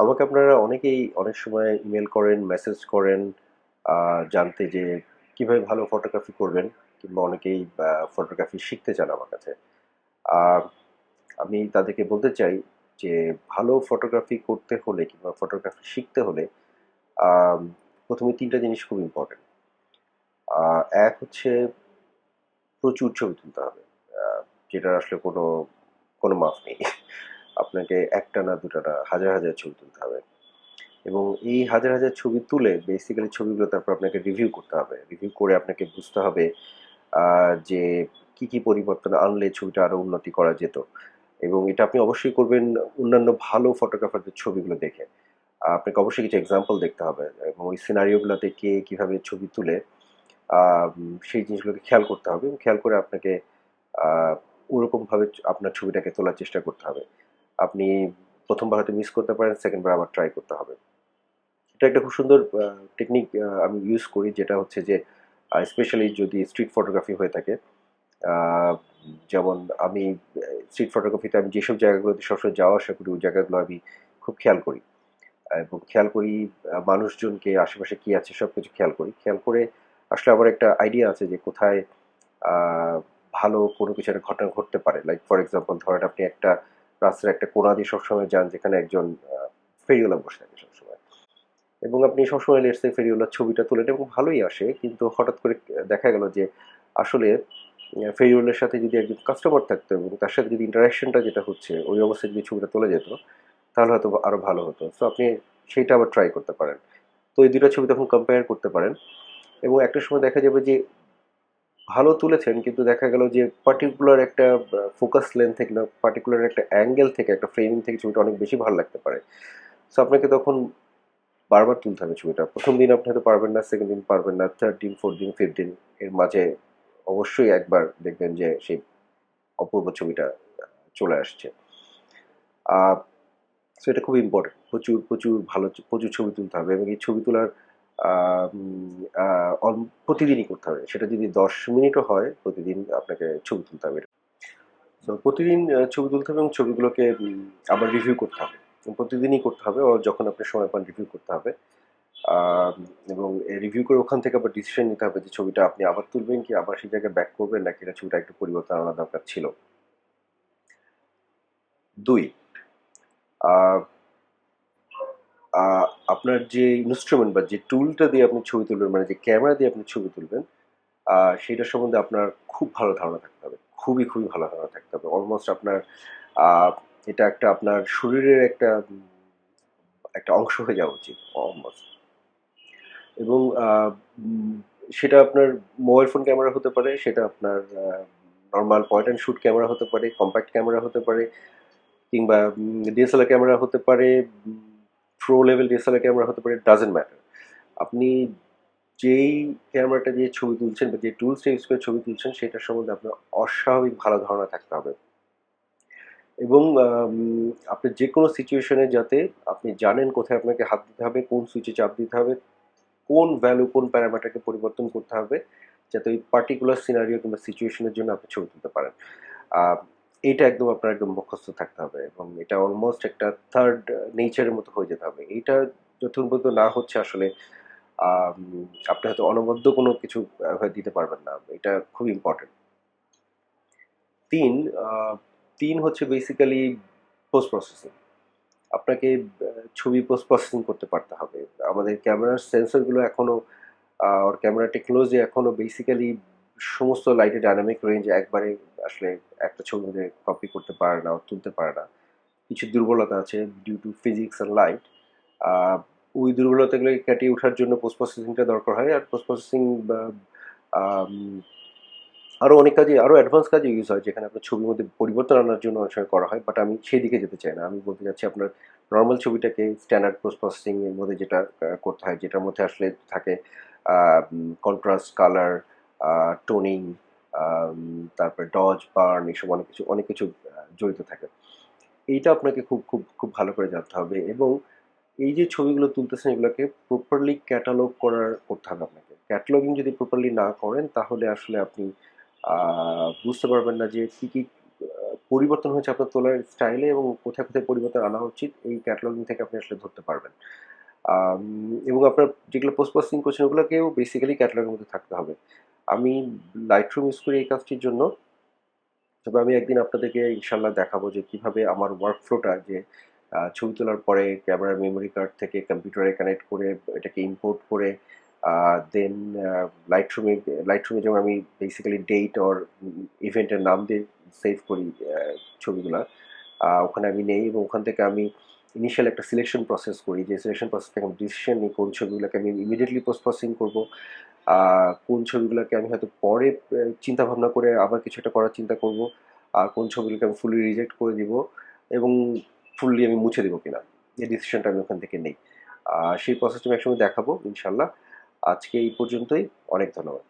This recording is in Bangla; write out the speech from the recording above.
আমাকে আপনারা অনেকেই অনেক সময় ইমেল করেন মেসেজ করেন জানতে যে কীভাবে ভালো ফটোগ্রাফি করবেন কিংবা অনেকেই ফটোগ্রাফি শিখতে চান আমার কাছে। আমি তাদেরকে বলতে চাই যে ভালো ফটোগ্রাফি করতে হলে কিংবা ফটোগ্রাফি শিখতে হলে প্রথমে তিনটা জিনিস খুব ইম্পর্টেন্ট এক হচ্ছে প্রচুর ছবি তুলতে হবে। যেটার আসলে কোনো কোনো মাফ নেই। আপনাকে একটা না দুটা না হাজার হাজার ছবি তুলতে হবে। এবং এই হাজার হাজার ছবি তুলে বেসিক্যালি ছবিগুলো তারপর আপনাকে রিভিউ করতে হবে। রিভিউ করে আপনাকে বুঝতে হবে যে কি কি পরিবর্তন আনলে ছবিটা আরও উন্নতি করা যেত। এবং এটা আপনি অবশ্যই করবেন অন্যান্য ভালো ফটোগ্রাফারদের ছবিগুলো দেখে। আপনাকে অবশ্যই কিছু এক্সাম্পল দেখতে হবে। এবং ওই সিনারিওগুলোতে কে কীভাবে ছবি তুলে সেই জিনিসগুলোকে খেয়াল করতে হবে। এবং খেয়াল করে আপনাকে ওরকমভাবে আপনার ছবিটাকে তোলার চেষ্টা করতে হবে। আপনি প্রথমবার হয়তো মিস করতে পারেন সেকেন্ডবার আবার ট্রাই করতে হবে। এটা একটা খুব সুন্দর টেকনিক আমি ইউজ করি, যেটা হচ্ছে যে স্পেশালি যদি স্ট্রিট ফটোগ্রাফি হয়ে থাকে যেমন আমি স্ট্রিট ফটোগ্রাফিতে আমি যেসব জায়গাগুলোতে সবসময় যাওয়া আসা করি, ওই জায়গাগুলো আমি খুব খেয়াল করি। এবং খেয়াল করি মানুষজনকে, আশেপাশে কি আছে সব কিছু খেয়াল করি। খেয়াল করে আসলে আমার একটা আইডিয়া আছে যে, কোথায় ভালো কোনো কিছু একটা ঘটনা ঘটতে পারে। লাইক ফর এক্সাম্পল ধরেন আপনি একটা রাস্তার একটা কোনা দিয়ে সবসময় যান যেখানে একজন ফেরিওয়ালা বসে থাকে সবসময়। এবং আপনি সবসময় লেটসে ফেরিওয়ালার ছবিটা তুলেন এবং ভালোই আসে, কিন্তু হঠাৎ করে দেখা গেল যে আসলে ফেরিওয়ালের সাথে যদি একজন কাস্টমার থাকতো এবং তার সাথে যদি ইন্টারাকশনটা যেটা হচ্ছে, ওই অবস্থায় যদি ছবিটা তোলা যেত, তাহলে হয়তো আরও ভালো হতো। সো আপনি সেইটা আবার ট্রাই করতে পারেন। তো এই দুটো ছবি তখন কম্পেয়ার করতে পারেন। এবং একটা সময় দেখা যাবে যে ভালো তুলেছেন, কিন্তু দেখা গেল যে পার্টিকুলার একটা ফোকাস লেন্থ থেকে না পার্টিকুলার একটা অ্যাঙ্গেল থেকে, একটা ফ্রেমিং থেকে ছবিটা অনেক বেশি ভালো লাগতে পারে। সো আপনাকে তখন বারবার তুলতে হবে ছবিটা। প্রথম দিন আপনি হয়তো পারবেন না সেকেন্ড দিন পারবেন না থার্ড দিন ফোর্থ দিন ফিফথ দিন, এর মাঝে অবশ্যই একবার দেখবেন যে সেই অপূর্ব ছবিটা চলে আসছে। সো এটা খুব ইম্পর্টেন্ট প্রচুর প্রচুর ভালো প্রচুর ছবি তুলতে হবে এবং এই ছবি তোলার প্রতিদিনই করতে হবে। সেটা যদি দশ মিনিটও হয়, প্রতিদিন আপনাকে ছবি তুলতে হবে। তো প্রতিদিন ছবি তুলতে হবে এবং ছবিগুলোকে আবার রিভিউ করতে হবে। প্রতিদিনই করতে হবে যখন আপনি সময় পান রিভিউ করতে হবে। এবং রিভিউ করে ওখান থেকে আবার ডিসিশন নিতে হবে যে ছবিটা আপনি আবার তুলবেন কি আবার সেই জায়গায় ব্যাক করবেন নাকি এটা ছবিটা একটু পরিবর্তন আনা দরকার ছিল। দুই আপনার যে ইনস্ট্রুমেন্ট বা যে টুলটা দিয়ে আপনি ছবি তুলবেন মানে যে ক্যামেরা দিয়ে আপনি ছবি তুলবেন সেটা সম্বন্ধে আপনার খুব ভালো ধারণা থাকতে হবে। খুবই খুবই ভালো ধারণা থাকতে হবে। অলমোস্ট আপনার এটা একটা আপনার শরীরের একটা একটা অংশ হয়ে যাওয়া উচিত অলমোস্ট এবং সেটা আপনার মোবাইল ফোন ক্যামেরা হতে পারে, সেটা আপনার normal point and shoot camera হতে পারে কম্প্যাক্ট ক্যামেরা হতে পারে, কিংবা ডিএসএলআর ক্যামেরা হতে পারে প্রো লেভেল ডিএসএলআর ক্যামেরা হতে পারে ডাজেন্ট ম্যাটার আপনি যেই ক্যামেরাটা দিয়ে ছবি তুলছেন বা যে টুলসটা ইউজ করে ছবি তুলছেন, সেটার সম্বন্ধে আপনার অস্বাভাবিক ভালো ধারণা থাকতে হবে। এবং আপনি যে কোনো সিচুয়েশনে যাতে আপনি জানেন কোথায় আপনাকে হাত দিতে হবে, কোন সুইচে চাপ দিতে হবে, কোন ভ্যালু কোন প্যারামিটারকে পরিবর্তন করতে হবে, যাতে ওই পার্টিকুলার সিনারিও কিংবা সিচুয়েশনের জন্য আপনি ছবি তুলতে পারেন। এইটা একদম আপনার একদম মুখস্থ থাকতে হবে এবং এটা অলমোস্ট একটা থার্ড নেচারের মতো হয়ে যেতে হবে। এটা যতক্ষণ পর্যন্ত না হচ্ছে আসলে আপনি হয়তো অনবদ্য কোনো কিছু দিতে পারবেন না। এটা খুব ইম্পর্টেন্ট তিন তিন হচ্ছে বেসিক্যালি পোস্ট প্রসেসিং আপনাকে ছবি পোস্ট প্রসেসিং করতে পারতে হবে। আমাদের ক্যামেরার সেন্সরগুলো এখনও আর ক্যামেরা টেকনোলজি এখনও বেসিক্যালি সমস্ত লাইটের ডাইনামিক রেঞ্জ একবারে আসলে একটা ছবির মধ্যে কপি করতে পারে না তুলতে পারে না। কিছু দুর্বলতা আছে due to physics and light ওই দুর্বলতাগুলো কাটিয়ে ওঠার জন্য পোস্ট প্রসেসিংটা দরকার হয় আর পোস্ট প্রসেসিং আরও অনেক কাজে আরও অ্যাডভান্স কাজে ইউজ হয় যেখানে আপনার ছবির মধ্যে পরিবর্তন আনার জন্য অনেক সময় করা হয় বাট আমি সেই দিকে যেতে চাই না। আমি বলতে চাচ্ছি আপনার নর্মাল ছবিটাকে স্ট্যান্ডার্ড পোস্ট প্রসেসিং এর মধ্যে যেটা করতে হয়, যেটার মধ্যে আসলে থাকে কন্ট্রাস্ট কালার টোনিং তারপরে ডজ, বার্ন এসব অনেক কিছু অনেক কিছু জড়িত থাকে। এইটা আপনাকে খুব খুব খুব ভালো করে জানতে হবে এবং এই যে ছবিগুলো তুলতেছেন এগুলোকে প্রপারলি ক্যাটালগ করার করতে হবে আপনাকে। ক্যাটালগিং যদি প্রপারলি না করেন তাহলে আসলে আপনি বুঝতে পারবেন না যে কী কী পরিবর্তন হয়েছে আপনার তোলার স্টাইলে এবং কোথায় কোথায় পরিবর্তন আনা উচিত, এই ক্যাটালগিং থেকে আপনি আসলে ধরতে পারবেন। এবং আপনার যেগুলো পোস্ট প্রসেসিং করছেন ওগুলোকেও বেসিক্যালি ক্যাটালগের মধ্যে থাকতে হবে। আমি লাইট রুম ইউজ করি এই কাজটির জন্য। তবে আমি একদিন আপনাদেরকে ইনশাল্লাহ দেখাবো যে কীভাবে আমার ওয়ার্ক ফ্লোটা যে ছবি তোলার পরে ক্যামেরার মেমোরি কার্ড থেকে কম্পিউটারে কানেক্ট করে এটাকে ইম্পোর্ট করে দেন লাইট রুমে লাইট যেমন আমি বেসিক্যালি ডেট অর ইভেন্টের নাম দিয়ে সেভ করি ছবিগুলা ওখানে আমি নেই এবং ওখান থেকে আমি ইনিশিয়াল একটা সিলেকশন প্রসেস করি। যে সিলেকশন প্রসেস থেকে আমি ডিসিশন নিই কোন ছবিগুলোকে আমি ইমিডিয়েটলি পোস্ট প্রসেসিং করব। কোন ছবিগুলোকে আমি হয়তো পরে চিন্তা ভাবনা করে আবার কিছু একটা করার চিন্তা করব, আর কোন ছবিগুলোকে আমি ফুলি রিজেক্ট করে দিব এবং ফুললি আমি মুছে দেবো কিনা, এই ডিসিশনটা আমি ওখান থেকে নেই। আর সেই প্রসেসটা আমি একসময় দেখাবো ইনশাল্লাহ আজকে এই পর্যন্তই, অনেক ধন্যবাদ।